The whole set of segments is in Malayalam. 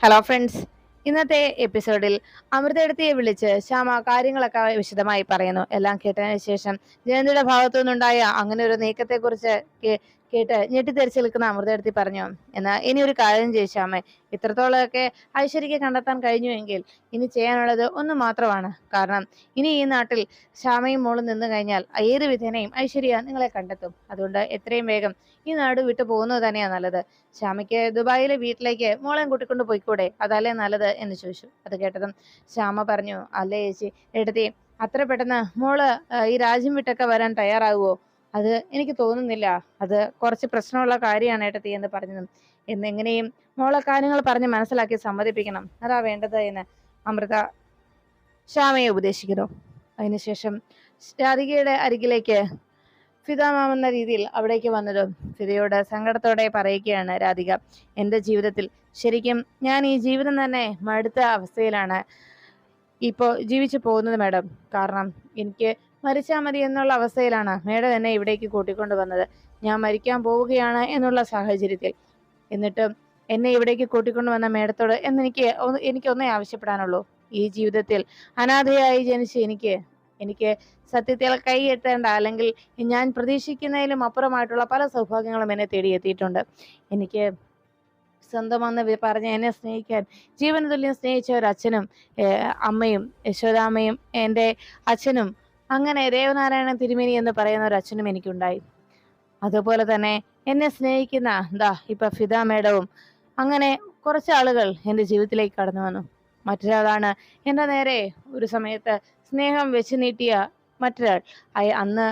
ഹലോ ഫ്രണ്ട്സ് ഇന്നത്തെ എപ്പിസോഡിൽ അമൃതയെടുത്തിയെ വിളിച്ച് ശ്യാമ കാര്യങ്ങളൊക്കെ വിശദമായി പറയുന്നു. എല്ലാം കേട്ടതിന് ശേഷം ജയന്തിയുടെ ഭാഗത്തു നിന്നുണ്ടായ അങ്ങനെ ഒരു നീക്കത്തെക്കുറിച്ച് കേട്ട് ഞെട്ടിത്തെറിച്ച് നിൽക്കുന്ന അമൃതയെടുത്തി പറഞ്ഞു എന്നാ ഇനി ഒരു കാര്യം ചേച്ചാമേ ഇത്രത്തോളമൊക്കെ ഐശ്വര്യക്ക് കണ്ടെത്താൻ കഴിഞ്ഞുവെങ്കിൽ ഇനി ചെയ്യാനുള്ളത് ഒന്ന് മാത്രമാണ്. കാരണം ഇനി ഈ നാട്ടിൽ ശ്യാമയും മോളും നിന്ന് കഴിഞ്ഞാൽ ഏത് വിധേനയും ഐശ്വര്യ നിങ്ങളെ കണ്ടെത്തും. അതുകൊണ്ട് എത്രയും വേഗം ഈ നാട് വിട്ടു പോകുന്നത് തന്നെയാണ് നല്ലത്. ശ്യാമയ്ക്ക് ദുബായിലെ വീട്ടിലേക്ക് മോളെയും കൂട്ടിക്കൊണ്ട് പോയിക്കൂടെ? അതല്ലേ നല്ലത്? എന്ന് ചോദിച്ചു. അത് കേട്ടതും ശ്യാമ പറഞ്ഞു അല്ലേ ചേച്ചി എടുത്തി അത്ര പെട്ടെന്ന് മോൾ ഈ രാജ്യം വിട്ടൊക്കെ വരാൻ തയ്യാറാകുമോ അത് എനിക്ക് തോന്നുന്നില്ല. അത് കുറച്ച് പ്രശ്നമുള്ള കാര്യമാണ് ഏട്ടത്തി എന്ന് പറഞ്ഞതും. എന്നെങ്ങനെയും മോളെ കാര്യങ്ങൾ പറഞ്ഞ് മനസ്സിലാക്കി സമ്മതിപ്പിക്കണം. അതാ വേണ്ടത് എന്ന് അമൃത ശ്യാമയെ ഉപദേശിക്കുന്നു. അതിനുശേഷം രാധികയുടെ അരികിലേക്ക് എന്ന രീതിയിൽ അവിടേക്ക് വന്നതും ഫിതയോട് സങ്കടത്തോടെ പറയുകയാണ് രാധിക. എന്റെ ജീവിതത്തിൽ ശരിക്കും ഞാൻ ഈ ജീവിതം തന്നെ മടുത്ത അവസ്ഥയിലാണ് ഇപ്പോൾ ജീവിച്ചു പോകുന്നത് മാഡം. കാരണം എനിക്ക് മരിച്ചാൽ മതി എന്നുള്ള അവസ്ഥയിലാണ് അമ്മയുടെ തന്നെ ഇവിടേക്ക് കൂട്ടിക്കൊണ്ടു വന്നത്. ഞാൻ മരിക്കാൻ പോവുകയാണ് എന്നുള്ള സാഹചര്യത്തിൽ. എന്നിട്ടും എന്നെ ഇവിടേക്ക് കൂട്ടിക്കൊണ്ടു വന്ന മേഡത്തോട് എന്നെനിക്ക് എനിക്ക് എനിക്കൊന്നേ ആവശ്യപ്പെടാനുള്ളൂ. ഈ ജീവിതത്തിൽ അനാഥയായി ജനിച്ച് എനിക്ക് എനിക്ക് സത്യത്തിൽ കൈ എത്തേണ്ട അല്ലെങ്കിൽ ഞാൻ പ്രതീക്ഷിക്കുന്നതിലും അപ്പുറമായിട്ടുള്ള പല സൗഭാഗ്യങ്ങളും എന്നെ തേടിയെത്തിയിട്ടുണ്ട്. എനിക്ക് സ്വന്തമെന്ന് പറഞ്ഞ് എന്നെ സ്നേഹിക്കാൻ ജീവന തുല്യം സ്നേഹിച്ച ഒരു അച്ഛനും അമ്മയും യശോദാമ്മയും എന്റെ അച്ഛനും അങ്ങനെ ദേവനാരായണ തിരുമേനി എന്ന് പറയുന്ന ഒരു അച്ഛനും എനിക്കുണ്ടായി. അതുപോലെ തന്നെ എന്നെ സ്നേഹിക്കുന്ന എന്താ ഇപ്പൊ ഫിദ മേഡവും അങ്ങനെ കുറച്ച് ആളുകൾ എന്റെ ജീവിതത്തിലേക്ക് കടന്നു വന്നു. മറ്റൊരാളാണ് എന്റെ നേരെ ഒരു സമയത്ത് സ്നേഹം വെച്ച് നീട്ടിയ മറ്റൊരാൾ. അന്ന്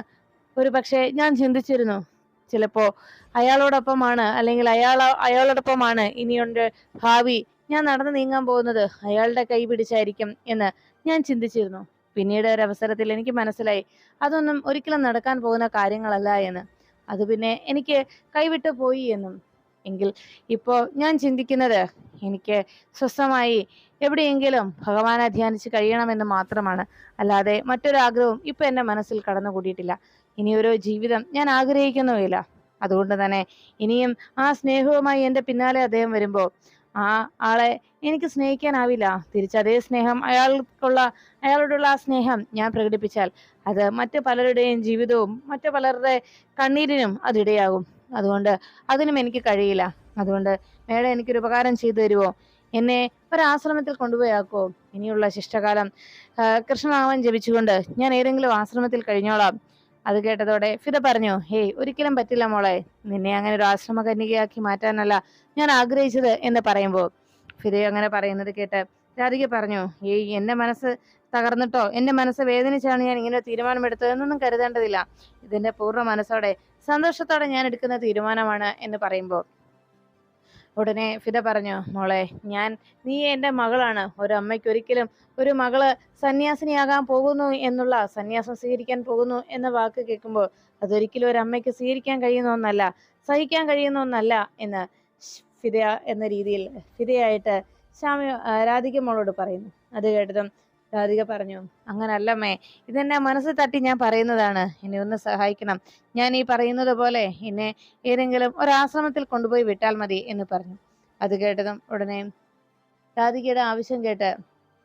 ഒരു പക്ഷേ ഞാൻ ചിന്തിച്ചിരുന്നു ചിലപ്പോ അയാളോടൊപ്പമാണ് അല്ലെങ്കിൽ അയാൾ അയാളോടൊപ്പമാണ് ഇനിയുണ്ട് ഭാവി. ഞാൻ നടന്നു നീങ്ങാൻ പോകുന്നത് അയാളുടെ കൈ പിടിച്ചായിരിക്കും എന്ന് ഞാൻ ചിന്തിച്ചിരുന്നു. പിന്നീട് ഒരു അവസരത്തിൽ എനിക്ക് മനസ്സിലായി അതൊന്നും ഒരിക്കലും നടക്കാൻ പോകുന്ന കാര്യങ്ങളല്ല എന്ന്. അത് പിന്നെ എനിക്ക് കൈവിട്ടു പോയി എന്നും. എങ്കിൽ ഇപ്പോൾ ഞാൻ ചിന്തിക്കുന്നത് എനിക്ക് സ്വസ്ഥമായി എവിടെയെങ്കിലും ഭഗവാനെ ധ്യാനിച്ച് കഴിയണമെന്ന് മാത്രമാണ്. അല്ലാതെ മറ്റൊരാഗ്രഹവും ഇപ്പൊ എന്റെ മനസ്സിൽ കടന്നുകൂടിയിട്ടില്ല. ഇനിയൊരു ജീവിതം ഞാൻ ആഗ്രഹിക്കുന്നുമില്ല. അതുകൊണ്ട് തന്നെ ഇനിയും ആ സ്നേഹവുമായി എന്റെ പിന്നാലെ അദ്ദേഹം വരുമ്പോൾ ആ ആളെ എനിക്ക് സ്നേഹിക്കാനാവില്ല. തിരിച്ചതേ സ്നേഹം അയാൾക്കുള്ള അയാളോടുള്ള ആ സ്നേഹം ഞാൻ പ്രകടിപ്പിച്ചാൽ അത് മറ്റു പലരുടെയും ജീവിതവും മറ്റു പലരുടെ കണ്ണീരിനും അതിടയാകും അതുകൊണ്ട് അതിനും എനിക്ക് കഴിയില്ല. അതുകൊണ്ട് മേഡം എനിക്കൊരു ഉപകാരം ചെയ്തു തരുമോ എന്നെ ഒരാശ്രമത്തിൽ കൊണ്ടുപോയാക്കോ? ഇനിയുള്ള ശിഷ്ടകാലം കൃഷ്ണനാമം ജപിച്ചുകൊണ്ട് ഞാൻ ഏതെങ്കിലും ആശ്രമത്തിൽ കഴിഞ്ഞോളാം. അത് കേട്ടതോടെ ഫിദ പറഞ്ഞു ഹേയ് ഒരിക്കലും പറ്റില്ല മോളെ. നിന്നെ അങ്ങനെ ഒരു ആശ്രമ കന്യകയാക്കി മാറ്റാനല്ല ഞാൻ ആഗ്രഹിച്ചത് എന്ന് പറയുമ്പോൾ ഫിദ അങ്ങനെ പറയുന്നത് കേട്ട് രാധിക പറഞ്ഞു ഏയ് എന്റെ മനസ്സ് തകർന്നിട്ടോ? എന്റെ മനസ്സ് വേദനിച്ചാണ് ഞാൻ ഇങ്ങനെ തീരുമാനമെടുത്തത് എന്നൊന്നും കരുതേണ്ടതില്ല. ഇതിന്റെ പൂർണ മനസ്സോടെ സന്തോഷത്തോടെ ഞാൻ എടുക്കുന്ന തീരുമാനമാണ് എന്ന് പറയുമ്പോൾ ഉടനെ ഫിദ പറഞ്ഞു മോളെ ഞാൻ നീ എന്റെ മകളാണ്. ഒരു അമ്മയ്ക്ക് ഒരിക്കലും ഒരു മകൾ സന്യാസിനിയാകാൻ പോകുന്നു എന്നുള്ള സന്യാസം സ്വീകരിക്കാൻ പോകുന്നു എന്ന വാക്ക് കേൾക്കുമ്പോൾ അതൊരിക്കലും ഒരു അമ്മയ്ക്ക് സ്വീകരിക്കാൻ കഴിയുന്ന ഒന്നല്ല സഹിക്കാൻ കഴിയുന്ന ഒന്നല്ല എന്ന് ഫിദ എന്ന രീതിയിൽ ഫിദയായിട്ട് ശ്യാമ രാധിക മോളോട് പറയുന്നു. അത് കേട്ടതും രാധിക പറഞ്ഞു. അങ്ങനല്ലമ്മേ ഇതെന്നെ മനസ്സ് തട്ടി ഞാൻ പറയുന്നതാണ്. എന്നെ ഒന്ന് സഹായിക്കണം. ഞാൻ ഈ പറയുന്നത് പോലെ എന്നെ ഏതെങ്കിലും ഒരാശ്രമത്തിൽ കൊണ്ടുപോയി വിട്ടാൽ മതി എന്ന് പറഞ്ഞു. അത് കേട്ടതും ഉടനെ രാധികയുടെ ആവശ്യം കേട്ട്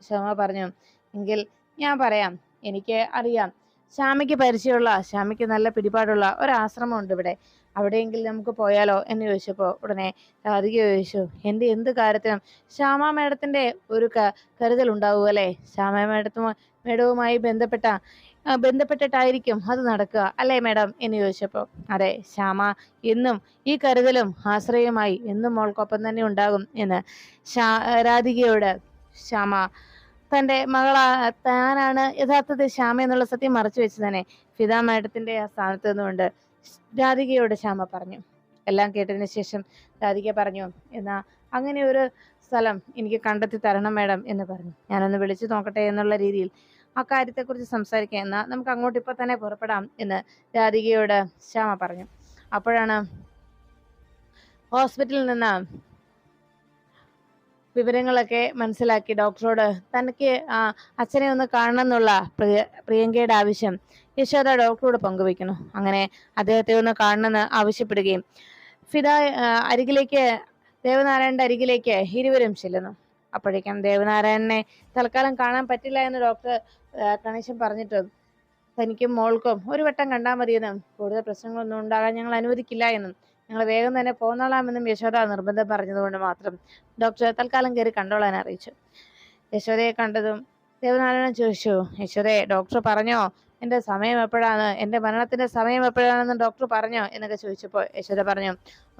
ശ്യാമ പറഞ്ഞു എങ്കിൽ ഞാൻ പറയാം. എനിക്ക് അറിയാം. ശ്യാമയ്ക്ക് പരിചയമുള്ള ശ്യാമയ്ക്ക് നല്ല പിടിപാടുള്ള ഒരാശ്രമമുണ്ട് ഇവിടെ. അവിടെയെങ്കിലും നമുക്ക് പോയാലോ എന്ന് ചോദിച്ചപ്പോൾ ഉടനെ രാധിക ചോദിച്ചു എന്റെ എന്ത് കാര്യത്തിനും ശ്യാമ മേഡത്തിന്റെ ഒരു ക കരുതൽ ഉണ്ടാവുക അല്ലേ? ശ്യാമ മേഡത്തും മേഡവുമായി ബന്ധപ്പെട്ട ബന്ധപ്പെട്ടിട്ടായിരിക്കും അത് നടക്കുക അല്ലേ മേഡം? എന്ന് ചോദിച്ചപ്പോൾ അതെ ശ്യാമ എന്നും ഈ കരുതലും ആശ്രയമായി എന്നും മോൾക്കൊപ്പം തന്നെ ഉണ്ടാകും എന്ന് ശ്യാ രാധികയോട് ശ്യാമ തന്റെ മകളാ താനാണ് യഥാർത്ഥത്തിൽ ശ്യാമ എന്നുള്ള സത്യം മറച്ചു വെച്ച് തന്നെ ഫിദ മാഡത്തിന്റെ ആ സ്ഥാനത്ത് നിന്നുകൊണ്ട് രാധികയോട് ശ്യാമ പറഞ്ഞു. എല്ലാം കേട്ടതിന് ശേഷം രാധിക പറഞ്ഞു എന്നാ അങ്ങനെ ഒരു സ്ഥലം എനിക്ക് കണ്ടെത്തി തരണം മേഡം എന്ന് പറഞ്ഞു. ഞാനൊന്ന് വിളിച്ചു നോക്കട്ടെ എന്നുള്ള രീതിയിൽ ആ കാര്യത്തെക്കുറിച്ച് സംസാരിക്കാം എന്നാ നമുക്ക് അങ്ങോട്ട് ഇപ്പൊ തന്നെ പുറപ്പെടാം എന്ന് രാധികയോട് ശ്യാമ പറഞ്ഞു. അപ്പോഴാണ് ഹോസ്പിറ്റലിൽ നിന്ന് വിവരങ്ങളൊക്കെ മനസ്സിലാക്കി ഡോക്ടറോട് തനിക്ക് അച്ഛനെ ഒന്ന് കാണണം എന്നുള്ള പ്രിയ പ്രിയങ്കയുടെ ആവശ്യം യശോദ ഡോക്ടറോട് പങ്കുവെക്കുന്നു അങ്ങനെ അദ്ദേഹത്തെ ഒന്ന് കാണണമെന്ന് ആവശ്യപ്പെടുകയും ഫിദ അരികിലേക്ക് ദേവനാരായണന്റെ അരികിലേക്ക് ഇരുവരും ചെല്ലുന്നു. അപ്പോഴേക്കും ദേവനാരായണനെ തൽക്കാലം കാണാൻ പറ്റില്ല എന്ന് ഡോക്ടർ കണീശൻ പറഞ്ഞിട്ട് തനിക്കും മോൾക്കും ഒരു വട്ടം കണ്ടാൽ മതിയെന്നും കൂടുതൽ പ്രശ്നങ്ങളൊന്നും ഉണ്ടാകാൻ ഞങ്ങൾ അനുവദിക്കില്ല എന്നും ഞങ്ങൾ വേഗം തന്നെ പോന്നോളാമെന്നും യശോദ നിർബന്ധം പറഞ്ഞതുകൊണ്ട് മാത്രം ഡോക്ടർ തൽക്കാലം കയറി കണ്ടോളാൻ അറിയിച്ചു. യശോദയെ കണ്ടതും ദേവനാരായണൻ ചോദിച്ചു യശോദയെ ഡോക്ടർ പറഞ്ഞോ? എന്റെ സമയം എപ്പോഴാണ്? എന്റെ മരണത്തിന്റെ സമയം എപ്പോഴാണെന്ന് ഡോക്ടർ പറഞ്ഞോ? എന്നൊക്കെ ചോദിച്ചപ്പോൾ യശോദ പറഞ്ഞു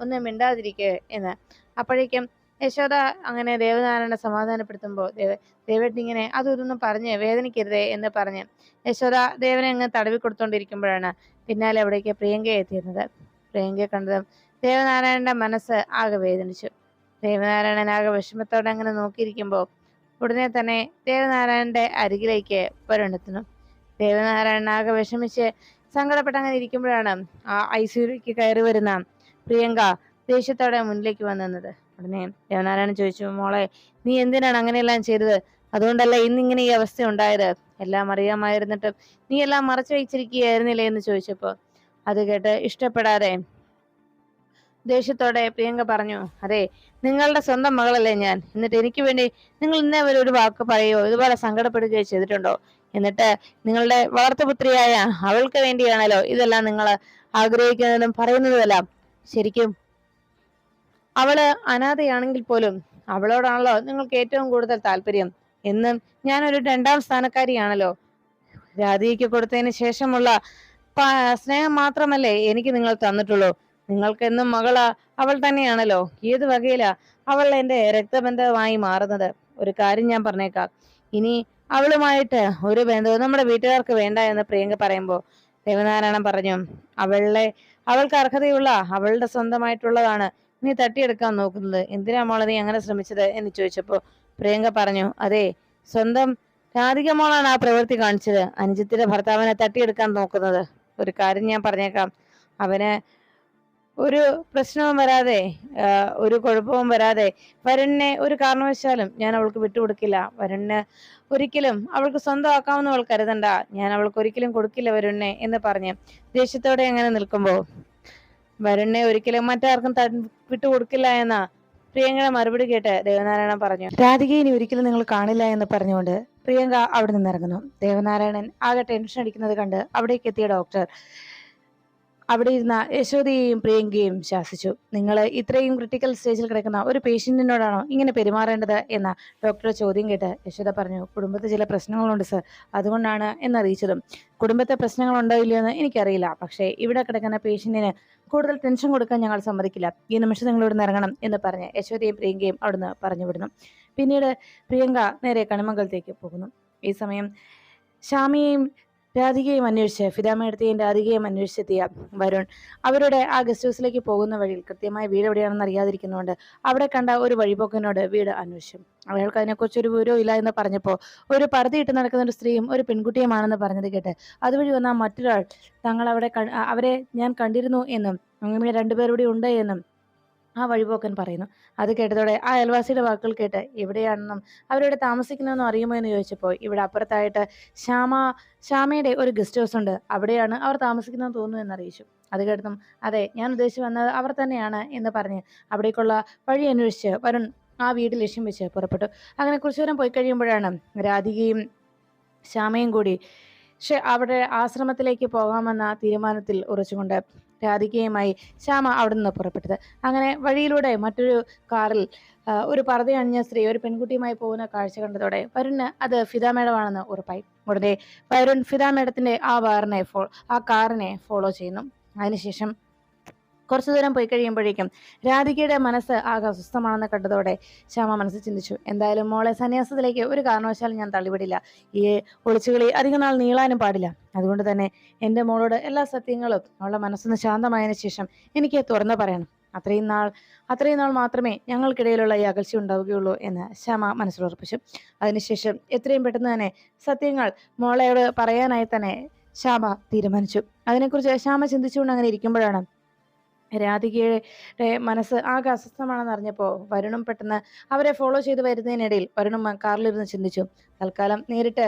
ഒന്നും മിണ്ടാതിരിക്കേ എന്ന്. അപ്പോഴേക്കും യശോദ അങ്ങനെ ദേവനാരായണനെ സമാധാനപ്പെടുത്തുമ്പോൾ ദേവ ദേവേട്ടൻ ഇങ്ങനെ അതൊന്നും പറഞ്ഞ് വേദനിക്കരുതേ എന്ന് പറഞ്ഞ് യശോദ ദേവനെ അങ്ങ് തടവി കൊടുത്തോണ്ടിരിക്കുമ്പോഴാണ് പിന്നാലെ അവിടേക്ക് പ്രിയങ്കയെ എത്തിയിരുന്നത്. പ്രിയങ്കയെ കണ്ടതും ദേവനാരായണന്റെ മനസ്സ് ആകെ വേദനിച്ചു. ദേവനാരായണൻ ആകെ വിഷമത്തോടെ അങ്ങനെ നോക്കിയിരിക്കുമ്പോൾ ഉടനെ തന്നെ ദേവനാരായണന്റെ അരികിലേക്ക് വരുണെത്തുന്നു ദേവനാരായണൻ ആകെ വിഷമിച്ച് സങ്കടപ്പെട്ട് അങ്ങനെ ഇരിക്കുമ്പോഴാണ് ആ ഐ കയറി വരുന്ന പ്രിയങ്ക ദേഷ്യത്തോടെ മുന്നിലേക്ക് വന്നത് ഉടനെ ദേവനാരായണൻ ചോദിച്ചു മോളെ നീ എന്തിനാണ് അങ്ങനെയെല്ലാം ചെയ്തത്? അതുകൊണ്ടല്ല ഇന്നിങ്ങനെ ഈ അവസ്ഥ ഉണ്ടായത് എല്ലാം അറിയാമായിരുന്നിട്ടും നീ എല്ലാം മറച്ചു വെച്ചിരിക്കുകയായിരുന്നില്ലേ? എന്ന് ചോദിച്ചപ്പോ അത് കേട്ട് ഇഷ്ടപ്പെടാതെ ദേഷ്യത്തോടെ പ്രിയങ്ക പറഞ്ഞു അതെ നിങ്ങളുടെ സ്വന്തം മകളല്ലേ ഞാൻ? എന്നിട്ട് എനിക്ക് വേണ്ടി നിങ്ങൾ ഇന്നേ വരെ ഒരു വാക്ക് പറയുകയോ ഇതുപോലെ സങ്കടപ്പെടുകയോ ചെയ്തിട്ടുണ്ടോ? എന്നിട്ട് നിങ്ങളുടെ വളർത്തുപുത്രിയായ അവൾക്ക് വേണ്ടിയാണല്ലോ ഇതെല്ലാം നിങ്ങൾ ആഗ്രഹിക്കുന്നതും പറയുന്നതുമെല്ലാം. ശരിക്കും അവൾ അനാഥയാണെങ്കിൽ പോലും അവളോടാണല്ലോ നിങ്ങൾക്ക് ഏറ്റവും കൂടുതൽ താല്പര്യം. എന്നും ഞാനൊരു രണ്ടാം സ്ഥാനക്കാരിയാണല്ലോ. രാധികയ്ക്ക് കൊടുത്തതിന് ശേഷമുള്ള സ്നേഹം മാത്രമല്ലേ എനിക്ക് നിങ്ങൾ തന്നിട്ടുള്ളൂ. നിങ്ങൾക്ക് എന്നും മകളാ. അവൾ തന്നെയാണല്ലോ. ഏത് വകയിലാ അവൾ എന്റെ രക്തബന്ധമായി മാറുന്നത്? ഒരു കാര്യം ഞാൻ പറഞ്ഞേക്കാം. ഇനി അവളുമായിട്ട് ഒരു ബന്ധവും നമ്മുടെ വീട്ടുകാർക്ക് വേണ്ട എന്ന് പ്രിയങ്ക പറയുമ്പോൾ ദേവനാരായണൻ പറഞ്ഞു അവളെ അവൾക്ക് അർഹതയുള്ള അവളുടെ സ്വന്തമായിട്ടുള്ളതാണ് നീ തട്ടിയെടുക്കാൻ നോക്കുന്നത്. എന്തിനാ മോളെ നീ അങ്ങനെ ശ്രമിച്ചത്? എന്ന് ചോദിച്ചപ്പോ പ്രിയങ്ക പറഞ്ഞു അതെ സ്വന്തം രാധിക മോളാണ് ആ പ്രവൃത്തി കാണിച്ചത്. അനുജിത്തിന്റെ ഭർത്താവിനെ തട്ടിയെടുക്കാൻ നോക്കുന്നത്. ഒരു കാര്യം ഞാൻ പറഞ്ഞേക്കാം. അവന് ഒരു പ്രശ്നവും വരാതെ ഒരു കുഴപ്പവും വരാതെ വരുണിനെ ഒരു കാരണവശാലും ഞാൻ അവൾക്ക് വിട്ടുകൊടുക്കില്ല. വരുണിന് ഒരിക്കലും അവൾക്ക് സ്വന്തമാക്കാമെന്ന് അവൾ കരുതണ്ട. ഞാൻ അവൾക്ക് ഒരിക്കലും കൊടുക്കില്ല വരുണിനെ എന്ന് പറഞ്ഞ് ദേഷ്യത്തോടെ അങ്ങനെ നിൽക്കുമ്പോൾ വരുണിനെ ഒരിക്കലും മറ്റാർക്കും വിട്ടുകൊടുക്കില്ല എന്ന പ്രിയങ്കയുടെ മറുപടി കേട്ട് ദേവനാരായണൻ പറഞ്ഞു രാധികയെ ഇനി ഒരിക്കലും നിങ്ങൾ കാണില്ല എന്ന് പറഞ്ഞുകൊണ്ട് പ്രിയങ്ക അവിടെ നിന്ന് ഇറങ്ങുന്നു. ദേവനാരായണൻ ആകെ ടെൻഷൻ അടിക്കുന്നത് കണ്ട് അവിടേക്ക് എത്തിയ ഡോക്ടർ അവിടെ ഇരുന്ന യശോദയെയും പ്രിയങ്കയും ശാസിച്ചു. നിങ്ങൾ ഇത്രയും ക്രിട്ടിക്കൽ സ്റ്റേജിൽ കിടക്കുന്ന ഒരു പേഷ്യന്റിനോടാണോ ഇങ്ങനെ പെരുമാറേണ്ടത് എന്ന ഡോക്ടറെ ചോദ്യം കേട്ട് യശോദ പറഞ്ഞു കുടുംബത്തിൽ ചില പ്രശ്നങ്ങളുണ്ട് സർ അതുകൊണ്ടാണ് എന്നറിയിച്ചതും. കുടുംബത്തെ പ്രശ്നങ്ങളുണ്ടോ ഇല്ലയോ എന്ന് എനിക്കറിയില്ല. പക്ഷേ ഇവിടെ കിടക്കുന്ന പേഷ്യന്റിന് കൂടുതൽ ടെൻഷൻ കൊടുക്കാൻ ഞങ്ങൾ സമ്മതിക്കില്ല. ഈ നിമിഷം ഇവിടുന്ന് ഇറങ്ങണം എന്ന് പറഞ്ഞ് യശോദയും പ്രിയങ്കയും അവിടുന്ന് പറഞ്ഞു വിടുന്നു പിന്നീട് പ്രിയങ്ക നേരെ കണിമംഗലത്തേക്ക് പോകുന്നു. ഈ സമയം ശ്യാമിയെയും രാധികയും അന്വേഷിച്ച് ഫിദാമയെടുത്തെയും രാധികയും അന്വേഷിച്ചെത്തിയ വരുൺ. അവരുടെ ആ ഗസ്റ്റ് ഹൗസിലേക്ക് പോകുന്ന വഴിയിൽ കൃത്യമായ വീട് എവിടെയാണെന്ന് അറിയാതിരിക്കുന്നതുകൊണ്ട് അവിടെ കണ്ട ഒരു വഴിപോക്കനോട് വീട് അന്വേഷിച്ചു. അയാൾക്ക് അതിനെക്കുറിച്ച് ഒരു വിവരവും ഇല്ല എന്ന് പറഞ്ഞപ്പോൾ ഒരു ഇട്ട് നടക്കുന്ന ഒരു സ്ത്രീയും ഒരു പെൺകുട്ടിയുമാണെന്ന് പറഞ്ഞത് കേട്ട് അതുവഴി വന്ന മറ്റൊരാൾ തങ്ങൾ അവിടെ അവരെ ഞാൻ കണ്ടിരുന്നു എന്നും അങ്ങനെ രണ്ടുപേരുടെ ഉണ്ട് എന്നും ആ വഴിപോക്കൻ പറയുന്നു. അത് കേട്ടതോടെ ആ അയൽവാസിയുടെ വാക്കുകൾ കേട്ട് എവിടെയാണെന്നും അവരിവിടെ താമസിക്കുന്നതെന്നും അറിയുമോ എന്ന് ചോദിച്ചപ്പോൾ ഇവിടെ അപ്പുറത്തായിട്ട് ശ്യാമ ശ്യാമയുടെ ഒരു ഗസ്റ്റ് ഹൗസ് ഉണ്ട്. അവിടെയാണ് അവർ താമസിക്കുന്നതെന്ന് തോന്നുന്നു എന്നറിയിച്ചു. അത് കേട്ടതും അതെ ഞാൻ ഉദ്ദേശിച്ച് വന്നത് അവർ തന്നെയാണ് എന്ന് പറഞ്ഞ് അവിടേക്കുള്ള വഴി അന്വേഷിച്ച് വരുൺ ആ വീട് ലക്ഷ്യം വെച്ച് പുറപ്പെട്ടു. അങ്ങനെ കുറച്ചു ദൂരം പോയി കഴിയുമ്പോഴാണ് രാധികയും ശ്യാമയും കൂടി പക്ഷെ അവിടെ ആശ്രമത്തിലേക്ക് പോകാമെന്ന തീരുമാനത്തിൽ ഉറച്ചുകൊണ്ട് രാധികയുമായി ശ്യാമ അവിടെ നിന്ന് പുറപ്പെട്ടത്. അങ്ങനെ വഴിയിലൂടെ മറ്റൊരു കാറിൽ ഒരു പർദ്ദയണിഞ്ഞ സ്ത്രീ ഒരു പെൺകുട്ടിയുമായി പോകുന്ന കാഴ്ച കണ്ടതോടെ വരുണ് അത് ഫിദ മേഡമാണെന്ന് ഉറപ്പായി. ഉടനെ വരുൺ ഫിദ മേഡത്തിന്റെ ആ വാറിനെ ഫോ ആ കാറിനെ ഫോളോ ചെയ്യുന്നു. അതിനുശേഷം കുറച്ചു ദൂരം പോയി കഴിയുമ്പോഴേക്കും രാധികയുടെ മനസ്സ് ആകെ അസ്വസ്ഥമാണെന്ന് കണ്ടതോടെ ശ്യാമ മനസ്സ് ചിന്തിച്ചു എന്തായാലും മോളെ സന്യാസത്തിലേക്ക് ഒരു കാരണവശാലും ഞാൻ തള്ളിവിടില്ല. ഈ ഒളിച്ചുകളി അധികം നാൾ നീളാനും പാടില്ല. അതുകൊണ്ട് തന്നെ എന്റെ മോളോട് എല്ലാ സത്യങ്ങളും അവളുടെ മനസ്സൊന്ന് ശാന്തമായതിനു ശേഷം എനിക്ക് തുറന്നു പറയണം. അത്രയും നാൾ അത്രയും നാൾ മാത്രമേ ഞങ്ങൾക്കിടയിലുള്ള ഈ അകൽച്ച ഉണ്ടാവുകയുള്ളൂ എന്ന് ശ്യാമ മനസ്സിലുറപ്പിച്ചു അതിനുശേഷം എത്രയും പെട്ടെന്ന് തന്നെ സത്യങ്ങൾ മോളയോട് പറയാനായി തന്നെ ശ്യാമ തീരുമാനിച്ചു. അതിനെക്കുറിച്ച് ശ്യാമ ചിന്തിച്ചുകൊണ്ട് അങ്ങനെ ഇരിക്കുമ്പോഴാണ് രാധികയുടെ മനസ്സ് ആകെ അസ്വസ്ഥമാണെന്ന് അറിഞ്ഞപ്പോൾ വരുണും പെട്ടെന്ന് അവരെ ഫോളോ ചെയ്ത് വരുന്നതിനിടയിൽ വരുണും കാറിലിരുന്ന് ചിന്തിച്ചു. തൽക്കാലം നേരിട്ട്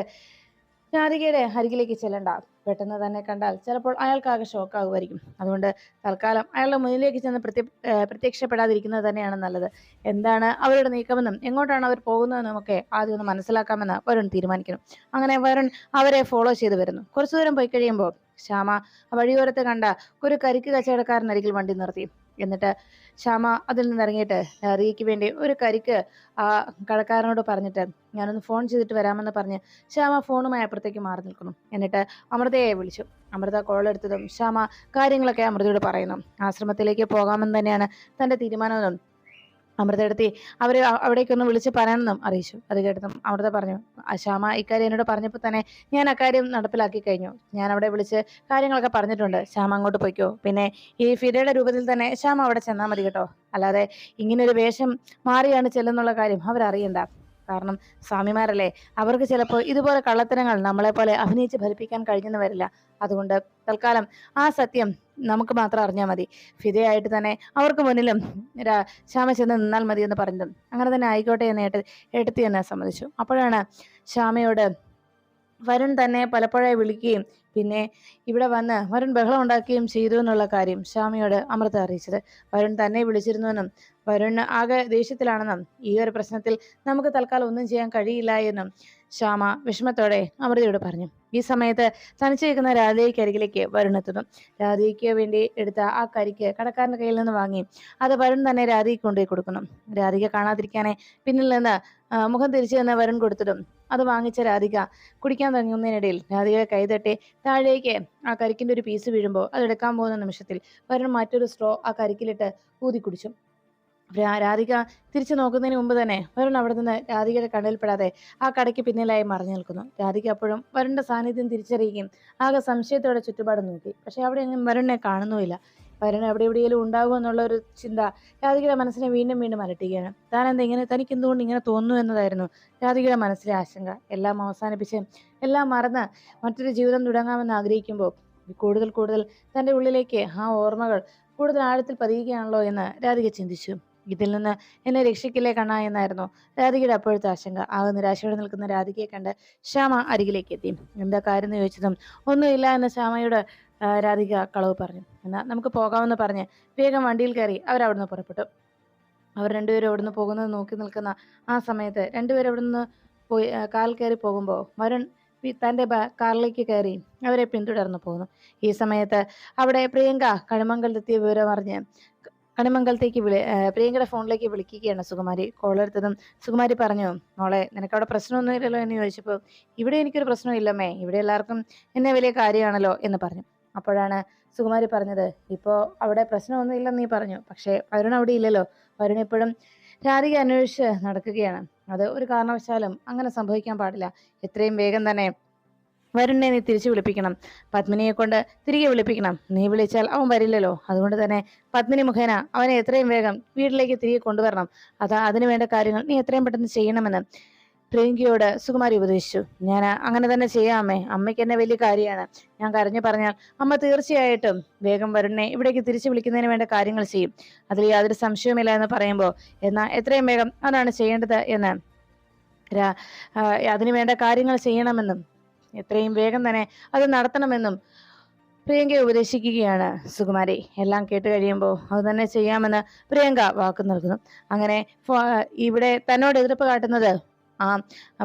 രാധികയുടെ അരികിലേക്ക് ചെല്ലണ്ട. പെട്ടെന്ന് തന്നെ കണ്ടാൽ ചിലപ്പോൾ അയാൾക്കാകെ ഷോക്കാകുമായിരിക്കും അതുകൊണ്ട് തൽക്കാലം അയാളുടെ മുന്നിലേക്ക് ചെന്ന് പ്രത്യ പ്രത്യക്ഷപ്പെടാതിരിക്കുന്നത് തന്നെയാണ് നല്ലത്. എന്താണ് അവരുടെ നീക്കമെന്നും എങ്ങോട്ടാണ് അവർ പോകുന്നതെന്നും ഒക്കെ ആദ്യം ഒന്ന് മനസ്സിലാക്കാമെന്ന് വരുൺ തീരുമാനിക്കുന്നു. അങ്ങനെ വരുൺ അവരെ ഫോളോ ചെയ്ത് വരുന്നു. കുറച്ചു ദൂരം പോയി കഴിയുമ്പോൾ ശ്യാമ വഴിയോരത്ത് കണ്ട ഒരു കരിക്ക് കച്ചവടക്കാരനരികിൽ വണ്ടി നിർത്തി. എന്നിട്ട് ശ്യാമ അതിൽ നിന്ന് ഇറങ്ങിയിട്ട് റിയയ്ക്ക് വേണ്ടി ഒരു കരിക്ക് ആ കടക്കാരനോട് പറഞ്ഞിട്ട് ഞാനൊന്ന് ഫോൺ ചെയ്തിട്ട് വരാമെന്ന് പറഞ്ഞ് ശ്യാമ ഫോണുമായി അപ്പുറത്തേക്ക് മാറി നിൽക്കുന്നു. എന്നിട്ട് അമൃതയെ വിളിച്ചു. അമൃത കോൾ എടുത്തതും ശ്യാമ കാര്യങ്ങളൊക്കെ അമൃതയോട് പറയുന്നു. ആശ്രമത്തിലേക്ക് പോകാമെന്ന് തന്നെയാണ് തന്റെ തീരുമാനമെന്നും അമൃതയെടുത്തി അവർ അവിടേക്കൊന്ന് വിളിച്ച് പറയണമെന്നും അറിയിച്ചു. അത് കേട്ടതും അമൃത പറഞ്ഞു ശ്യാമ ഇക്കാര്യം എന്നോട് പറഞ്ഞപ്പോൾ തന്നെ ഞാൻ അക്കാര്യം നടപ്പിലാക്കി കഴിഞ്ഞു. ഞാൻ അവിടെ വിളിച്ച് കാര്യങ്ങളൊക്കെ പറഞ്ഞിട്ടുണ്ട്. ശ്യാമ അങ്ങോട്ട് പോയിക്കോ. പിന്നെ ഈ ഫിരയുടെ രൂപത്തിൽ തന്നെ ശ്യാമ അവിടെ ചെന്നാൽ മതി കേട്ടോ. അല്ലാതെ ഇങ്ങനൊരു വേഷം മാറിയാണ് ചെല്ലുന്നുള്ള കാര്യം അവരറിയണ്ട. കാരണം സ്വാമിമാരല്ലേ? അവർക്ക് ചിലപ്പോൾ ഇതുപോലെ കള്ളത്തരങ്ങൾ നമ്മളെ പോലെ അഭിനയിച്ച് ഫലിപ്പിക്കാൻ കഴിഞ്ഞെന്ന് വരില്ല. അതുകൊണ്ട് തൽക്കാലം ആ സത്യം നമുക്ക് മാത്രം അറിഞ്ഞാൽ മതി. ഫിതയായിട്ട് തന്നെ അവർക്ക് മുന്നിലും ശ്യാമ ചെന്ന് നിന്നാൽ മതി എന്ന് പറഞ്ഞതും. അങ്ങനെ തന്നെ ആയിക്കോട്ടെ എന്ന് ഏട്ട് എടുത്തി എന്നെ സമ്മതിച്ചു. അപ്പോഴാണ് ശ്യാമയോട് വരുൺ തന്നെ പലപ്പോഴായി വിളിക്കുകയും പിന്നെ ഇവിടെ വന്ന് വരുൺ ബഹളം ഉണ്ടാക്കുകയും ചെയ്തു എന്നുള്ള കാര്യം ശ്യാമയോട് അമൃത അറിയിച്ചത്. വരുൺ തന്നെ വിളിച്ചിരുന്നുവെന്നും വരുൺ ആകെ ദേഷ്യത്തിലാണെന്നും ഈ ഒരു പ്രശ്നത്തിൽ നമുക്ക് തൽക്കാലം ഒന്നും ചെയ്യാൻ കഴിയില്ല എന്നും ശ്യാമ വിഷമത്തോടെ അമൃതയോട് പറഞ്ഞു. ഈ സമയത്ത് തനിച്ചേക്കുന്ന നിൽക്കുന്ന രാധയ്ക്ക് അരികിലേക്ക് വരുൺ എത്തുന്നു. രാധയ്ക്ക് വേണ്ടി എടുത്ത ആ കരിക്ക് കടക്കാരന്റെ കയ്യിൽ നിന്ന് വാങ്ങി അത് വരുൺ തന്നെ രാധയ്ക്ക് കൊണ്ടുപോയി കൊടുക്കുന്നു. രാധിക കാണാതിരിക്കാനേ പിന്നിൽ നിന്ന് മുഖം തിരിച്ചു നിന്ന് വരുൺ കൊടുത്തതും അത് വാങ്ങിച്ച രാധിക കുടിക്കാൻ തുടങ്ങുന്നതിനിടയിൽ രാധികയെ കൈതട്ടി താഴേക്ക് ആ കരിക്കിന്റെ ഒരു പീസ് വീഴുമ്പോൾ അത് എടുക്കാൻ പോകുന്ന നിമിഷത്തിൽ വരുൺ മറ്റൊരു സ്ട്രോ ആ കരിക്കിലിട്ട് ഊതി കുടിച്ചു രാധിക തിരിച്ചു നോക്കുന്നതിന് മുമ്പ് തന്നെ വരുൺ അവിടെ നിന്ന് രാധികയുടെ കണ്ണിൽപ്പെടാതെ ആ കടയ്ക്ക് പിന്നിലായി മറഞ്ഞു നിൽക്കുന്നു. രാധിക അപ്പോഴും വരുണിന്റെ സാന്നിധ്യം തിരിച്ചറിയുകയും ആകെ സംശയത്തോടെ ചുറ്റുപാട് നോക്കി. പക്ഷെ അവിടെ എങ്ങും വരുണിനെ കാണുന്നുമില്ല. വരുൺ എവിടെ എവിടെയെങ്കിലും ഉണ്ടാകും എന്നുള്ള ഒരു ചിന്ത രാധികയുടെ മനസ്സിനെ വീണ്ടും വീണ്ടും അലട്ടുകയാണ് താൻ എന്താ ഇങ്ങനെ തനിക്ക് എന്തുകൊണ്ട് ഇങ്ങനെ തോന്നുന്നു എന്നതായിരുന്നു രാധികയുടെ മനസ്സിലെ ആശങ്ക. എല്ലാം അവസാനിപ്പിച്ച് എല്ലാം മറന്ന് മറ്റൊരു ജീവിതം തുടങ്ങാമെന്ന് ആഗ്രഹിക്കുമ്പോൾ കൂടുതൽ കൂടുതൽ തന്റെ ഉള്ളിലേക്ക് ആ ഓർമ്മകൾ കൂടുതൽ ആഴത്തിൽ പതിയുകയാണല്ലോ എന്ന് രാധിക ചിന്തിച്ചു. ഇതിൽ നിന്ന് എന്നെ രക്ഷിക്കില്ലേ കണ്ണ എന്നായിരുന്നു രാധികയുടെ അപ്പോഴത്തെ ആശങ്ക. ആ നിരാശയോടെ നിൽക്കുന്ന രാധികയെ കണ്ട് ശ്യാമ അരികിലേക്ക് എത്തി. എന്താ കാര്യം എന്ന് ചോദിച്ചതും ഒന്നുമില്ല എന്ന് ശ്യാമയോട് രാധിക കളവ് പറഞ്ഞു. എന്നാൽ നമുക്ക് പോകാമെന്ന് പറഞ്ഞ് വേഗം വണ്ടിയിൽ കയറി അവരവിടുന്ന് പുറപ്പെട്ടു. അവർ രണ്ടുപേരും അവിടുന്ന് പോകുന്നത് നോക്കി നിൽക്കുന്ന ആ സമയത്ത് രണ്ടുപേരും അവിടുന്ന് പോയി കാൽ കയറി പോകുമ്പോൾ വരുൺ തന്റെ കാറിലേക്ക് കയറി അവരെ പിന്തുടർന്ന് പോകുന്നു. ഈ സമയത്ത് അവിടെ പ്രിയങ്ക കണിമംഗലത്തെത്തിയ വിവരം അറിഞ്ഞ് കണിമംഗലത്തേക്ക് വിളി പ്രിയങ്കയുടെ ഫോണിലേക്ക് വിളിക്കുകയാണ് സുകുമാരി. കോൾ എടുത്തതും സുകുമാരി പറഞ്ഞു മോളെ നിനക്ക് അവിടെ പ്രശ്നമൊന്നുമില്ലല്ലോ എന്ന് ചോദിച്ചപ്പോൾ ഇവിടെ എനിക്കൊരു പ്രശ്നമില്ലമ്മേ ഇവിടെ എല്ലാവർക്കും എന്നെ വലിയ കാര്യമാണല്ലോ എന്ന് പറഞ്ഞു. അപ്പോഴാണ് സുകുമാരി പറഞ്ഞത് ഇപ്പോൾ അവിടെ പ്രശ്നമൊന്നുമില്ലെന്ന് നീ പറഞ്ഞു പക്ഷേ വരുൺ അവിടെ ഇല്ലല്ലോ. വരുൺ ഇപ്പോഴും രാധിക അന്വേഷിച്ച് നടക്കുകയാണ്. അത് ഒരു കാരണവശാലും അങ്ങനെ സംഭവിക്കാൻ പാടില്ല. എത്രയും വേഗം തന്നെ വരുണിനെ നീ തിരിച്ചു വിളിപ്പിക്കണം. പത്മിനിയെ കൊണ്ട് തിരികെ വിളിപ്പിക്കണം. നീ വിളിച്ചാൽ അവൻ വരില്ലല്ലോ. അതുകൊണ്ട് തന്നെ പത്മിനി മുഖേന അവനെ എത്രയും വേഗം വീട്ടിലേക്ക് തിരികെ കൊണ്ടുവരണം. അതാ അതിനു വേണ്ട കാര്യങ്ങൾ നീ എത്രയും പെട്ടെന്ന് ചെയ്യണമെന്ന് പ്രിയങ്കിയോട് സുകുമാരി ഉപദേശിച്ചു. ഞാൻ അങ്ങനെ തന്നെ ചെയ്യാമേ അമ്മയ്ക്ക് എന്നെ വലിയ കാര്യമാണ്. ഞാൻ കരഞ്ഞു പറഞ്ഞാൽ അമ്മ തീർച്ചയായിട്ടും വേഗം വരുണ്ണെ ഇവിടേക്ക് തിരിച്ചു വിളിക്കുന്നതിന് വേണ്ട കാര്യങ്ങൾ ചെയ്യും. അതിൽ യാതൊരു സംശയവുമില്ല എന്ന് പറയുമ്പോൾ എന്നാൽ എത്രയും വേഗം അതാണ് ചെയ്യേണ്ടത് എന്ന് അതിനു വേണ്ട കാര്യങ്ങൾ ചെയ്യണമെന്നും എത്രയും വേഗം തന്നെ അത് നടത്തണമെന്നും പ്രിയങ്ക ഉപദേശിക്കുകയാണ്. സുകുമാരി എല്ലാം കേട്ട് കഴിയുമ്പോൾ അത് തന്നെ ചെയ്യാമെന്ന് പ്രിയങ്ക വാക്ക് നൽകുന്നു. അങ്ങനെ ഇവിടെ തന്നോട് എതിർപ്പ് കാട്ടുന്നത് ആ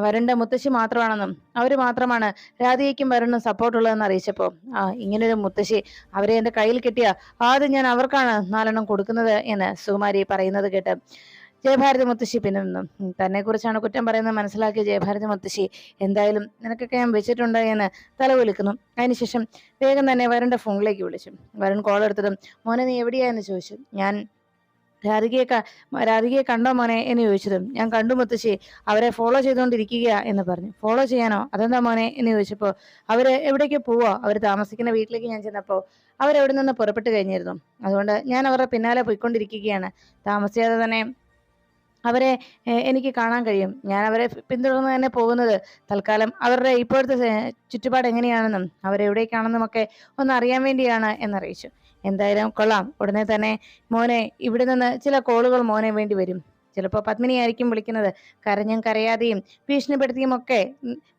വരുണിന്റെ മുത്തശ്ശി മാത്രമാണെന്നും അവർ മാത്രമാണ് രാധികയ്ക്കും വരുണും സപ്പോർട്ടുള്ളതെന്ന് അറിയിച്ചപ്പോൾ. ആ ഇങ്ങനൊരു മുത്തശ്ശി അവരെ എന്റെ കയ്യിൽ കിട്ടിയ ആദ്യം ഞാൻ അവർക്കാണ് നാലെണ്ണം കൊടുക്കുന്നത് എന്ന് സുകുമാരി പറയുന്നത് കേട്ട് ജയഭാരതി മുത്തശ്ശി പിന്നെ തന്നെ കുറിച്ചാണ് കുറ്റം പറയുന്നത് മനസ്സിലാക്കിയ ജയഭാരതി മുത്തശ്ശി. എന്തായാലും നിനക്കൊക്കെ ഞാൻ വെച്ചിട്ടുണ്ട് എന്ന് തലവിളിക്കുന്നു അതിനുശേഷം വേഗം തന്നെ വരുണിന്റെ ഫോണിലേക്ക് വിളിച്ചു. വരുൺ കോൾ എടുത്തതും മോനെ നീ എവിടെയാന്ന് ചോദിച്ചു. ഞാൻ രാധികയെ രാധികയെ കണ്ടോ മോനെ? എന്ന് ചോദിച്ചതും ഞാൻ കണ്ടു മുത്തശ്ശി. അവരെ ഫോളോ ചെയ്തുകൊണ്ടിരിക്കുക എന്ന് പറഞ്ഞു. ഫോളോ ചെയ്യാനോ? അതെന്താ മോനെ? എന്ന് ചോദിച്ചപ്പോൾ അവർ എവിടേക്ക് പോവോ. അവർ താമസിക്കുന്ന വീട്ടിലേക്ക് ഞാൻ ചെന്നപ്പോൾ അവരെവിടെ നിന്ന് പുറപ്പെട്ട് കഴിഞ്ഞിരുന്നു. അതുകൊണ്ട് ഞാൻ അവരുടെ പിന്നാലെ പോയിക്കൊണ്ടിരിക്കുകയാണ്. താമസിയാതെ തന്നെ അവരെ എനിക്ക് കാണാൻ കഴിയും. ഞാൻ അവരെ പിന്തുടർന്ന് തന്നെ പോകുന്നത്. തൽക്കാലം അവരുടെ ഇപ്പോഴത്തെ ചുറ്റുപാട് എങ്ങനെയാണെന്നും അവരെവിടേക്കാണെന്നും ഒക്കെ ഒന്ന് അറിയാൻ വേണ്ടിയാണ് എന്നറിയിച്ചു. എന്തായാലും കൊള്ളാം. ഉടനെ തന്നെ മോനെ ഇവിടെ നിന്ന് ചില കോളുകൾ മോനെ വേണ്ടി വരും. ചിലപ്പോൾ പത്മിനിയായിരിക്കും വിളിക്കുന്നത്. കരഞ്ഞും കരയാതെയും ഭീഷണിപ്പെടുത്തിയും ഒക്കെ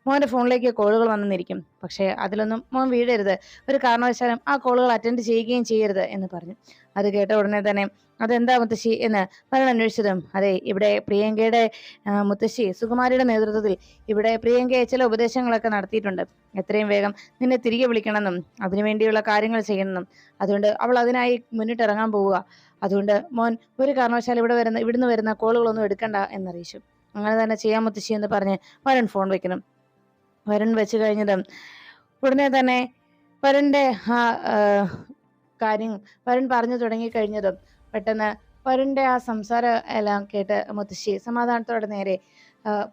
മോന്റെ ഫോണിലേക്ക് കോളുകൾ വന്നെന്നിരിക്കും പക്ഷേ അതിലൊന്നും മോൻ വീഴരുത്. ഒരു കാരണവശാലും ആ കോളുകൾ അറ്റൻഡ് ചെയ്യുകയും ചെയ്യരുത് എന്ന് പറഞ്ഞു. അത് കേട്ട ഉടനെ തന്നെ അതെന്താ മുത്തശ്ശി? എന്ന് പറഞ്ഞു അന്വേഷിച്ചതും അതെ ഇവിടെ പ്രിയങ്കയുടെ മുത്തശ്ശി സുകുമാരിയുടെ നേതൃത്വത്തിൽ ഇവിടെ പ്രിയങ്കയെ ചില ഉപദേശങ്ങളൊക്കെ നടത്തിയിട്ടുണ്ട്. എത്രയും വേഗം നിന്നെ തിരികെ വിളിക്കണമെന്നും അതിനുവേണ്ടിയുള്ള കാര്യങ്ങൾ ചെയ്യണമെന്നും. അതുകൊണ്ട് അവൾ അതിനായി മുന്നിട്ടിറങ്ങാൻ പോവുക. അതുകൊണ്ട് മോൻ ഒരു കാരണവശാലും ഇവിടെ വരുന്ന ഇവിടുന്ന് വരുന്ന കോളുകളൊന്നും എടുക്കണ്ട എന്നറിയിച്ചു. അങ്ങനെ തന്നെ ചെയ്യാൻ മുത്തശ്ശി എന്ന് പറഞ്ഞ് വരുൺ ഫോൺ വെക്കണം വരുൺ വെച്ച് കഴിഞ്ഞതും ഉടനെ തന്നെ വരുണിന്റെ ആ ആ, കാര്യം വരുൺ പറഞ്ഞു തുടങ്ങി കഴിഞ്ഞതും പെട്ടെന്ന് വരുണിന്റെ ആ സംസാരം എല്ലാം കേട്ട് മുത്തശ്ശി സമാധാനത്തോടെ നേരെ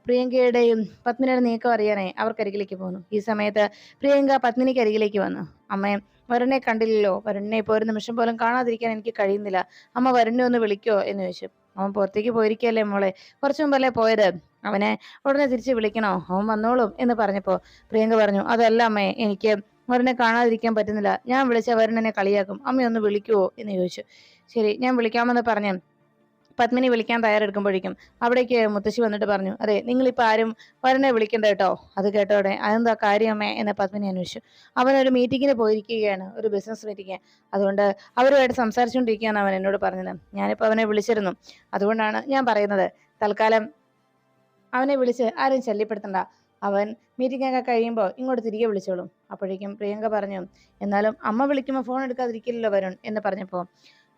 പ്രിയങ്കയുടെയും പത്മിനിയുടെ നീക്കം അറിയാനായി അവർക്കരികിലേക്ക് പോന്നു. ഈ സമയത്ത് പ്രിയങ്ക പത്മിനിക്ക് അരികിലേക്ക് വന്നു. അമ്മേ വരുണിനെ കണ്ടില്ലല്ലോ. വരുണിനെ ഇപ്പോൾ ഒരു നിമിഷം പോലും കാണാതിരിക്കാൻ എനിക്ക് കഴിയുന്നില്ല. അമ്മ വരുണിനെ ഒന്ന് വിളിക്കോ എന്ന് ചോദിച്ചു. അവൻ പുറത്തേക്ക് പോയിരിക്കല്ലേ മോളെ? കുറച്ചു മുമ്പല്ലേ പോയത്? അവനെ ഉടനെ തിരിച്ച് വിളിക്കണോ? അവൻ വന്നോളും എന്ന് പറഞ്ഞപ്പോൾ പ്രിയങ്ക പറഞ്ഞു അതല്ല അമ്മേ എനിക്ക് വരുണിനെ കാണാതിരിക്കാൻ പറ്റുന്നില്ല. ഞാൻ വിളിച്ച എന്നെ കളിയാക്കും. അമ്മ ഒന്ന് വിളിക്കുവോ? എന്ന് ചോദിച്ചു. ശരി ഞാൻ വിളിക്കാമെന്ന് പറഞ്ഞു പത്മിനി വിളിക്കാൻ തയ്യാറെടുക്കുമ്പോഴേക്കും അവിടേക്ക് മുത്തശ്ശി വന്നിട്ട് പറഞ്ഞു അതെ നിങ്ങളിപ്പോൾ ആരും വരനെ വിളിക്കണ്ട കേട്ടോ? അത് കേട്ടോടെ അതെന്താ കാര്യമേ എന്ന് പത്മിനി അന്വേഷിച്ചു. അവനൊരു മീറ്റിങ്ങിന് പോയിരിക്കുകയാണ് ഒരു ബിസിനസ് മീറ്റിംഗ് അതുകൊണ്ട് അവരുമായിട്ട് സംസാരിച്ചുകൊണ്ടിരിക്കുകയാണ് അവൻ എന്നോട് പറഞ്ഞത്. ഞാനിപ്പോൾ അവനെ വിളിച്ചിരുന്നു. അതുകൊണ്ടാണ് ഞാൻ പറയുന്നത്. തൽക്കാലം അവനെ വിളിച്ച് ആരും ശല്യപ്പെടുത്തണ്ട. അവൻ മീറ്റിംഗ് ഒക്കെ കഴിയുമ്പോൾ ഇങ്ങോട്ട് തിരികെ വിളിച്ചോളും. അപ്പോഴേക്കും പ്രിയങ്ക പറഞ്ഞു എന്നാലും അമ്മ വിളിക്കുമ്പോൾ ഫോൺ എടുക്കാതിരിക്കില്ലല്ലോ വരുൺ എന്ന് പറഞ്ഞപ്പോൾ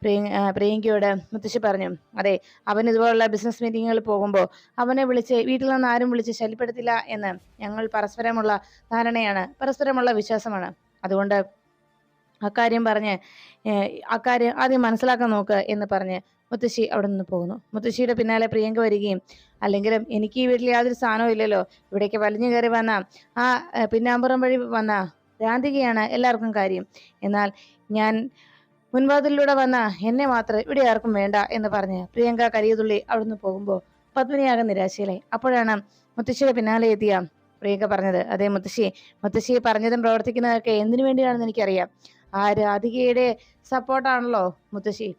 പ്രിയ പ്രിയങ്കയോട് മുത്തശ്ശി പറഞ്ഞു അതെ അവൻ ഇതുപോലുള്ള ബിസിനസ് മീറ്റിങ്ങുകളിൽ പോകുമ്പോൾ അവനെ വിളിച്ച് വീട്ടിൽ നിന്ന് ആരും വിളിച്ച് ശല്യപ്പെടുത്തില്ല എന്ന് ഞങ്ങൾ പരസ്പരമുള്ള ധാരണയാണ് പരസ്പരമുള്ള വിശ്വാസമാണ്. അതുകൊണ്ട് അക്കാര്യം പറഞ്ഞ് അക്കാര്യം ആദ്യം മനസ്സിലാക്കാൻ നോക്കുക എന്ന് പറഞ്ഞ് മുത്തശ്ശി അവിടെ നിന്ന് പോകുന്നു. മുത്തശ്ശിയുടെ പിന്നാലെ പ്രിയങ്ക വരികയും അല്ലെങ്കിലും എനിക്ക് ഈ വീട്ടിൽ യാതൊരു സ്ഥാനവും ഇല്ലല്ലോ. ഇവിടേക്ക് വലിഞ്ഞു കയറി വന്ന ആ പിന്നാമ്പുറം വഴി വന്ന രാന്തികയാണ് എല്ലാവർക്കും കാര്യം. എന്നാൽ ഞാൻ മുൻവാതിലൂടെ വന്ന എന്നെ മാത്രം ഇവിടെ ആർക്കും വേണ്ട എന്ന് പറഞ്ഞ് പ്രിയങ്ക കരിയതുള്ളി അവിടുന്ന് പോകുമ്പോൾ പത്മിനിയാകെ നിരാശയിലായി. അപ്പോഴാണ് മുത്തശ്ശിയുടെ പിന്നാലെ എത്തിയ പ്രിയങ്ക പറഞ്ഞത്. അതേ മുത്തശ്ശി മുത്തശ്ശി പറഞ്ഞതും പ്രവർത്തിക്കുന്നതൊക്കെ എന്തിനു വേണ്ടിയാണെന്ന് എനിക്കറിയാം. ആ രാധികയുടെ സപ്പോർട്ടാണല്ലോ മുത്തശ്ശി.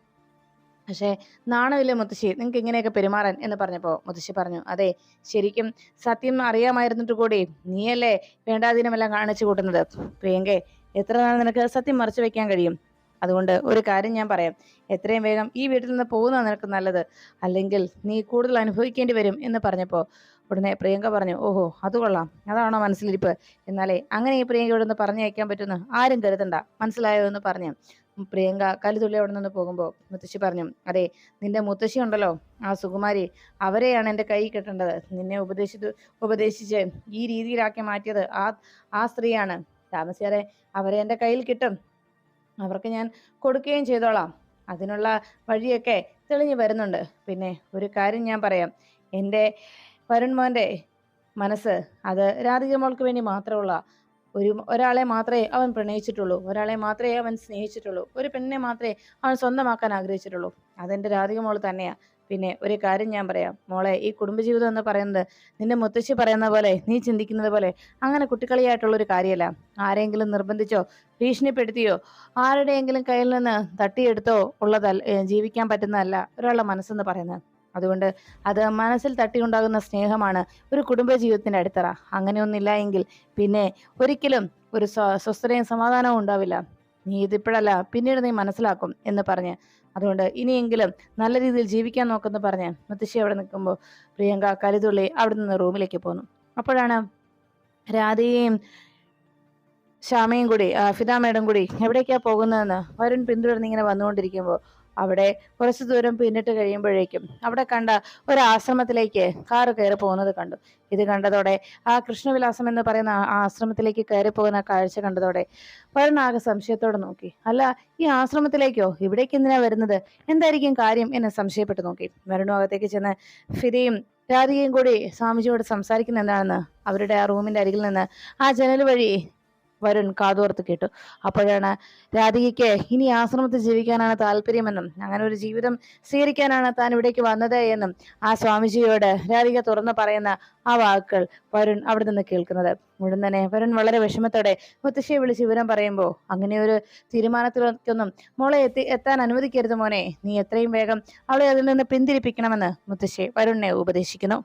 പക്ഷേ നാണമില്ലേ മുത്തശ്ശി? നിങ്ങൾക്ക് ഇങ്ങനെയൊക്കെ പെരുമാറാൻ എന്ന് പറഞ്ഞപ്പോൾ മുത്തശ്ശി പറഞ്ഞു അതെ ശരിക്കും സത്യം അറിയാമായിരുന്നിട്ട് കൂടി നീയല്ലേ വേണ്ടാതീനമെല്ലാം കാണിച്ചു കൂട്ടുന്നത്? പ്രിയങ്കെ എത്ര നാൾ നിനക്ക് സത്യം മറച്ചു വെക്കാൻ കഴിയും? അതുകൊണ്ട് ഒരു കാര്യം ഞാൻ പറയാം. എത്രയും വേഗം ഈ വീട്ടിൽ നിന്ന് പോകുന്നതാണ് നിനക്ക് നല്ലത്. അല്ലെങ്കിൽ നീ കൂടുതൽ അനുഭവിക്കേണ്ടി വരും എന്ന് പറഞ്ഞപ്പോൾ ഉടനെ പ്രിയങ്ക പറഞ്ഞു ഓഹോ അത് കൊള്ളാം. അതാണോ മനസ്സിലിരിപ്പ്? എന്നാലേ അങ്ങനെ ഈ പ്രിയങ്ക ഇവിടെ നിന്ന് പറഞ്ഞയക്കാൻ പറ്റുമെന്ന് ആരും കരുതണ്ട. മനസ്സിലായോ? എന്ന് പറഞ്ഞു. പ്രിയങ്ക കലുതുള്ളി അവിടെ നിന്ന് പോകുമ്പോൾ മുത്തശ്ശി പറഞ്ഞു അതെ നിന്റെ മുത്തശ്ശി ഉണ്ടല്ലോ. ആ സുകുമാരി അവരെയാണ് എന്റെ കൈ കെട്ടേണ്ടത്. നിന്നെ ഉപദേശിച്ചു ഉപദേശിച്ച് ഈ രീതിയിലാക്കി മാറ്റിയത് ആ ആ സ്ത്രീയാണ്. താമസിയാതെ അവരെ എന്റെ കയ്യിൽ കിട്ടും. അവർക്ക് ഞാൻ കൊടുക്കുകയും ചെയ്തോളാം. അതിനുള്ള വഴിയൊക്കെ തെളിഞ്ഞു വരുന്നുണ്ട്. പിന്നെ ഒരു കാര്യം ഞാൻ പറയാം. എന്റെ വരുൺ മോന്റെ മനസ്സ് അത് രാധിക മോൾക്ക് വേണ്ടി മാത്രമുള്ള ഒരു ഒരാളെ മാത്രമേ അവൻ പ്രണയിച്ചിട്ടുള്ളൂ. ഒരാളെ മാത്രമേ അവൻ സ്നേഹിച്ചിട്ടുള്ളൂ. ഒരു പെണ്ണിനെ മാത്രമേ അവൻ സ്വന്തമാക്കാൻ ആഗ്രഹിച്ചിട്ടുള്ളൂ. അതെന്റെ രാധിക മോൾ തന്നെയാണ് പിന്നെ ഒരു കാര്യം ഞാൻ പറയാം. മോളെ ഈ കുടുംബജീവിതം എന്ന് പറയുന്നത് നിന്റെ മുത്തശ്ശി പറയുന്ന പോലെ നീ ചിന്തിക്കുന്നത് പോലെ അങ്ങനെ കുട്ടിക്കളിയായിട്ടുള്ളൊരു കാര്യമല്ല. ആരെങ്കിലും നിർബന്ധിച്ചോ ഭീഷണിപ്പെടുത്തിയോ ആരുടെയെങ്കിലും കയ്യിൽ നിന്ന് തട്ടിയെടുത്തോ ഉള്ളതല്ല ജീവിക്കാൻ പറ്റുന്നതല്ല ഒരാളുടെ മനസ്സെന്ന് പറയുന്നത്. അതുകൊണ്ട് അത് മനസ്സിൽ തട്ടിയുണ്ടാകുന്ന സ്നേഹമാണ് ഒരു കുടുംബ ജീവിതത്തിന്റെ അടിത്തറ. അങ്ങനെയൊന്നില്ല എങ്കിൽ പിന്നെ ഒരിക്കലും ഒരു സ്വ- സ്വസ്ഥതയും സമാധാനവും ഉണ്ടാവില്ല. നീ ഇതിപ്പോഴല്ല പിന്നീട് നീ മനസ്സിലാക്കും എന്ന് പറഞ്ഞ്. അതുകൊണ്ട് ഇനിയെങ്കിലും നല്ല രീതിയിൽ ജീവിക്കാൻ നോക്കെന്ന് പറഞ്ഞ് മുത്തശ്ശി അവിടെ നിൽക്കുമ്പോൾ പ്രിയങ്ക കരുതുള്ളി അവിടെ നിന്ന് റൂമിലേക്ക് പോന്നു. അപ്പോഴാണ് രാധയും ശ്യാമയും കൂടി ഫിദ മേഡം കൂടി എവിടേക്കാണ് പോകുന്നതെന്ന് വരുൺ പിന്തുടർന്ന് ഇങ്ങനെ വന്നുകൊണ്ടിരിക്കുമ്പോൾ അവിടെ കുറച്ചു ദൂരം പിന്നിട്ട് കഴിയുമ്പോഴേക്കും അവിടെ കണ്ട ഒരു ആശ്രമത്തിലേക്ക് കാറ് കയറി പോകുന്നത് കണ്ടു. ഇത് കണ്ടതോടെ ആ കൃഷ്ണവിലാസം എന്ന് പറയുന്ന ആശ്രമത്തിലേക്ക് കയറി പോകുന്ന കാഴ്ച കണ്ടതോടെ വരണാകെ സംശയത്തോടെ നോക്കി. അല്ല ഈ ആശ്രമത്തിലേക്കോ? ഇവിടേക്ക് എന്തിനാ വരുന്നത്? എന്തായിരിക്കും കാര്യം എന്ന് സംശയപ്പെട്ടു നോക്കി. വരുണും അകത്തേക്ക് ചെന്ന് ഫിരിയും രാധികയും കൂടി സ്വാമിജിയോട് സംസാരിക്കുന്ന എന്താണെന്ന്? അവരുടെ ആ റൂമിന്റെ അരികിൽ നിന്ന് ആ ജനൽ വഴി വരുൺ കാതോർത്ത് കേട്ടു. അപ്പോഴാണ് രാധികയ്ക്ക് ഇനി ആശ്രമത്തിൽ ജീവിക്കാനാണ് താല്പര്യമെന്നും അങ്ങനെ ഒരു ജീവിതം സ്വീകരിക്കാനാണ് താൻ ഇവിടേക്ക് വന്നത് എന്നും ആ സ്വാമിജിയോട് രാധിക തുറന്നു പറയുന്ന ആ വാക്കുകൾ വരുൺ അവിടെ നിന്ന് കേൾക്കുന്നത്. ഉടൻ തന്നെ വരുൺ വളരെ വിഷമത്തോടെ മുത്തശ്ശിയെ വിളിച്ച് വിവരം പറയുമ്പോൾ അങ്ങനെ ഒരു തീരുമാനത്തിലേക്കൊന്നും മോളെ എത്തി എത്താൻ അനുവദിക്കരുത് മോനെ. നീ എത്രയും വേഗം അവളെ അതിൽ നിന്ന് പിന്തിരിപ്പിക്കണമെന്ന് മുത്തശ്ശി വരുണിനെ ഉപദേശിക്കുന്നു.